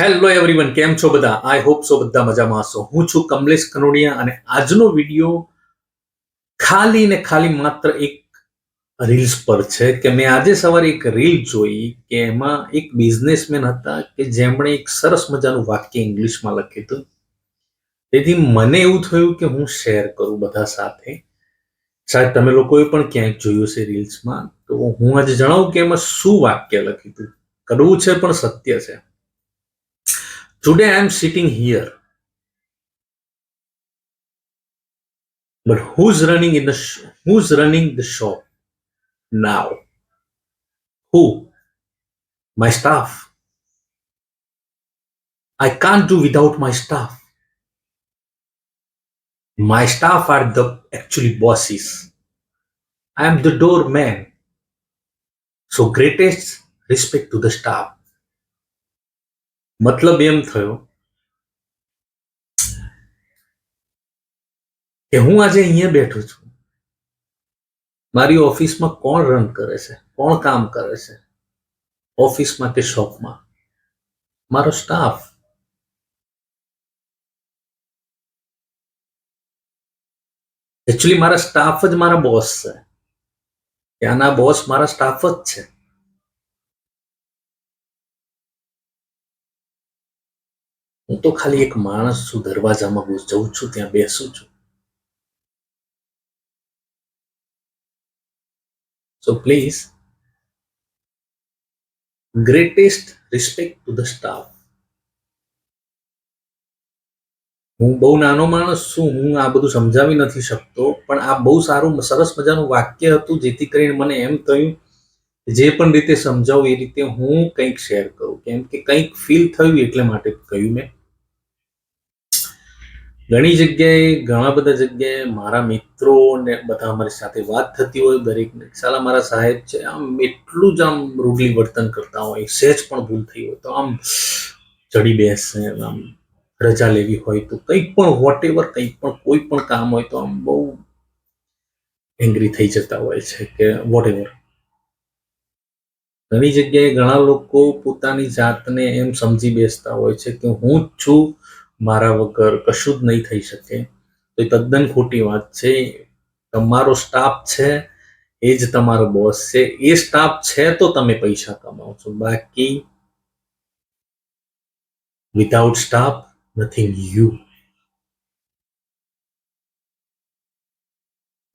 Hello everyone કેમ છો બધા? આઈ હોપ સો બધા મજામાં હશો. હું છું કમલેશ કનોડિયા અને આજનો વીડિયો ખાલી ને ખાલી માત્ર એક રીલ્સ પર છે કે મેં આજે સવારે એક રીલ જોઈ કે એમાં એક બિઝનેસમેન હતા કે જેમણે એક સરસ મજાનું વાક્ય ઇંગ્લિશમાં લખ્યું હતું. તેથી મને એવું થયું કે હું શેર કરું બધા સાથે. શાયદ તમે લોકોએ પણ ક્યાંક જોયું છે રીલ્સમાં તો હું આજે જણાવું કે એમાં શું વાક્ય લખ્યું હતું. કડવું છે પણ સત્ય છે. Today I am sitting here. But who's running in the sh- who's running the show now? Who? My staff. I can't do without my staff. My staff are the actually bosses. I am the doorman. So greatest respect to the staff. મતલબ એમ થયો કે હું આજે અહીંયા બેઠો છું. મારી ઓફિસમાં કોણ રન કરે છે? કોણ કામ કરે છે? ઓફિસમાં કે શોપમાં? મારો સ્ટાફ. એકચ્યુઅલી મારા સ્ટાફ જ મારા બોસ છે. ત્યાંના બોસ મારા સ્ટાફ જ છે. હું તો ખાલી એક માણસ છું, દરવાજામાં હું જઉં છું, ત્યાં બેસું છું. So please greatest respect to the staff હું બહુ નાનો માણસ છું, હું આ બધું સમજાવી નથી શકતો, પણ આ બહુ સારું, સરસ મજાનું વાક્ય હતું, જેથી કરીને મને એમ થયું જે પણ રીતે સમજાવું એ રીતે હું કંઈક શેર કરું. કેમ કે કંઈક ફીલ થયું એટલે માટે કહ્યું મેં. ઘણી જગ્યાએ, ઘણા બધા જગ્યાએ મારા મિત્રો ને બધા અમારી સાથે વાત થતી હોય દરેકને સાલા મારા સાહેબ છે, આમ એટલું જ આમ રૂડલી વર્તન કરતા હોય, સહેજ પણ ભૂલ થઈ હોય. તો આમ ચડી બેસે, આમ રજા લેવી હોય તો કંઈક પણ વોટ એવર કંઈક પણ, કોઈ પણ કામ હોય તો આમ બહુ એંગ્રી થઈ જતા હોય છે કે વોટ એવર ઘણી જગ્યાએ ઘણા લોકો પોતાની જાતને એમ સમજી બેસતા હોય છે કે હું જ છું, મારા વગર કશું જ નહીં થઈ શકે. તો એ તદ્દન ખોટી વાત છે. તમારો સ્ટાફ છે, એ જ તમારો બોસ છે. એ સ્ટાફ છે તો તમે પૈસા કમાવો છો. બાકી વિધાઉટ સ્ટાફ નથિંગ યુ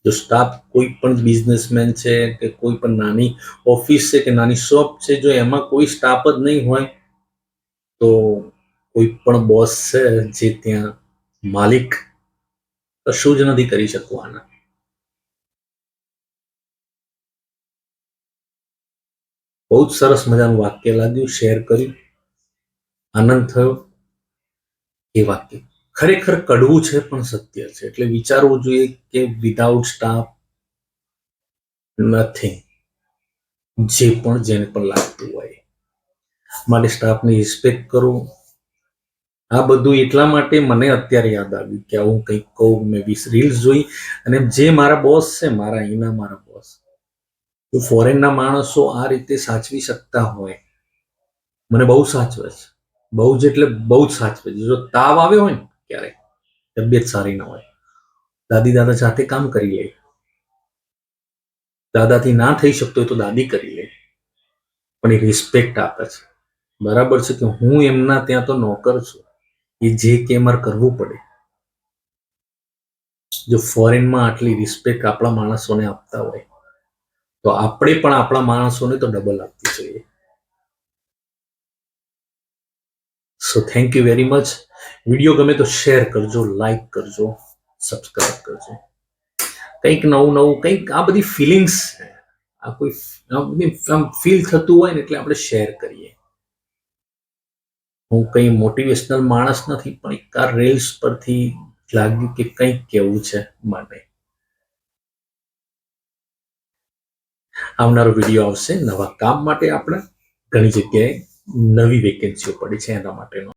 જો સ્ટાફ કોઈ પણ બિઝનેસમેન છે કે કોઈ પણ નાની ઓફિસ છે કે નાની શોપ છે, જો એમાં કોઈ સ્ટાફ જ નહીં હોય, તો કોઈ પણ બોસ છે જે ત્યાં માલિક કશું જ નથી કરી શકવાના. બહુ જ સરસ મજાનું વાક્ય લાગ્યું શેર કર્યું. આનંદ થયો એ વાક્ય. ખરેખર કડવું છે પણ સત્ય છે. એટલે વિચારવું જોઈએ કે વિધાઉટ સ્ટાફ નથિંગ જે પણ જેને પણ લાગતું હોય. માટે સ્ટાફને રિસ્પેક્ટ કરો. આ બધું એટલા માટે મને અત્યારે યાદ આવ્યું કે આવું કંઈક કહું, મેં વીસ રીલ્સ જોઈ અને જે મારા બોસ છે, મારા અહીંના મારા બોસ હું ફોરેનના માણસો આ રીતે સાચવી શકતા હોય. મને બહુ સાચવે છે. બહુ જ એટલે બહુ જ સાચવે છે. જો તાવ આવ્યો હોય ને ક્યારેક તબિયત સારી ન હોય. દાદી દાદા જાતે કામ કરી લે. દાદાથી ના થઈ શકતો હોય તો દાદી કરી લે. પણ એ રિસ્પેક્ટ આપે છે. બરાબર છે કે હું એમના ત્યાં તો નોકર છું. એ જે કે મારે કરવું પડે. જો ફોરેનમાં આટલી રિસ્પેક્ટ આપણા માણસોને આપતા હોય, તો આપણે પણ આપણા માણસોને તો ડબલ આપવી જોઈએ. So thank you very much video ગમે તો શેર કરજો લાઈક કરજો સબસ્ક્રાઇબ કરજો. કંઈક નવું નવું, કંઈક આ બધી ફિલિંગ્સ છે. આ કોઈ આમ ફીલ થતું હોય ને એટલે આપણે શેર કરીએ. હું કંઈ મોટિવેશનલ માણસ નથી, પણ એક આ રેલ્સ પરથી લાગ્યું કે કંઈક કેવું છે માટે આવનારો વીડિયો આવશે નવા કામ માટે આપણે ઘણી જગ્યાએ. નવી વેકેન્સીઓ પડી છે એના માટેનો.